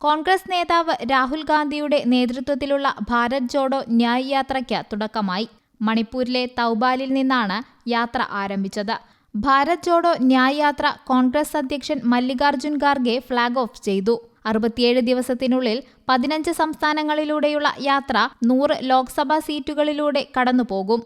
കോൺഗ്രസ് നേതാവ് രാഹുൽ ഗാന്ധിയുടെ നേതൃത്വത്തിലുള്ള ഭാരത് ജോഡോ ന്യായ് യാത്രയ്ക്ക് തുടക്കമായി. മണിപ്പൂരിലെ തൗബാലിൽ നിന്നാണ് യാത്ര ആരംഭിച്ചത്. ഭാരത് ജോഡോ ന്യായ് യാത്ര കോൺഗ്രസ് അധ്യക്ഷൻ മല്ലികാർജുൻ ഖാർഗെ ഫ്ളാഗ് ഓഫ് ചെയ്തു. അറുപത്തിയേഴ് ദിവസത്തിനുള്ളിൽ പതിനഞ്ച് സംസ്ഥാനങ്ങളിലൂടെയുള്ള യാത്ര നൂറ് ലോക്സഭാ സീറ്റുകളിലൂടെ കടന്നുപോകും.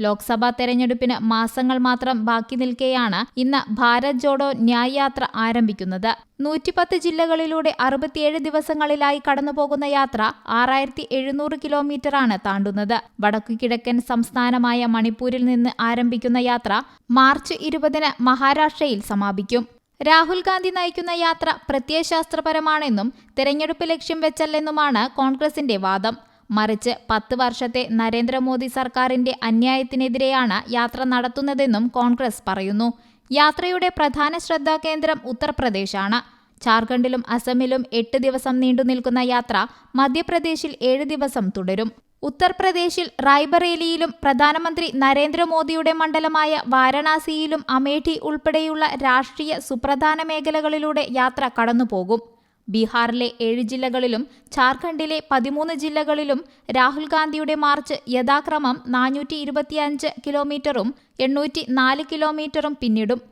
ലോക്സഭാ തെരഞ്ഞെടുപ്പിന് മാസങ്ങൾ മാത്രം ബാക്കി നിൽക്കെയാണ് ഇന്ന് ഭാരത് ജോഡോ ന്യായ് യാത്ര ആരംഭിക്കുന്നത്. നൂറ്റിപ്പത്ത് ജില്ലകളിലൂടെ അറുപത്തിയേഴ് ദിവസങ്ങളിലായി കടന്നുപോകുന്ന യാത്ര ആറായിരത്തി എഴുന്നൂറ് കിലോമീറ്ററാണ് താണ്ടുന്നത്. വടക്കു കിഴക്കൻ സംസ്ഥാനമായ മണിപ്പൂരിൽ നിന്ന് ആരംഭിക്കുന്ന യാത്ര മാർച്ച് ഇരുപതിന് മഹാരാഷ്ട്രയിൽ സമാപിക്കും. രാഹുൽ ഗാന്ധി നയിക്കുന്ന യാത്ര പ്രത്യയശാസ്ത്രപരമാണെന്നും തെരഞ്ഞെടുപ്പ് ലക്ഷ്യം വെച്ചല്ലെന്നുമാണ് കോൺഗ്രസിന്റെ വാദം. മറിച്ച് പത്ത് വർഷത്തെ നരേന്ദ്രമോദി സർക്കാരിന്റെ അന്യായത്തിനെതിരെയാണ് യാത്ര നടത്തുന്നതെന്നും കോൺഗ്രസ് പറയുന്നു. യാത്രയുടെ പ്രധാന ശ്രദ്ധാകേന്ദ്രം ഉത്തർപ്രദേശാണ്. ജാർഖണ്ഡിലും അസമിലും എട്ട് ദിവസം നീണ്ടു നിൽക്കുന്ന യാത്ര മധ്യപ്രദേശിൽ ഏഴ് ദിവസം തുടരും. ഉത്തർപ്രദേശിൽ റായ്ബറേലിയിലും പ്രധാനമന്ത്രി നരേന്ദ്രമോദിയുടെ മണ്ഡലമായ വാരണാസിയിലും അമേഠി ഉൾപ്പെടെയുള്ള രാഷ്ട്രീയ സുപ്രധാന മേഖലകളിലൂടെ യാത്ര കടന്നുപോകും. ബീഹാറിലെ ഏഴ് ജില്ലകളിലും ജാർഖണ്ഡിലെ പതിമൂന്ന് ജില്ലകളിലും രാഹുൽ ഗാന്ധിയുടെ മാർച്ച് യഥാക്രമം നാനൂറ്റി ഇരുപത്തിയഞ്ച് കിലോമീറ്ററും എണ്ണൂറ്റി നാല് കിലോമീറ്ററും പിന്നിടും.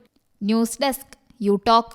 News desk you talk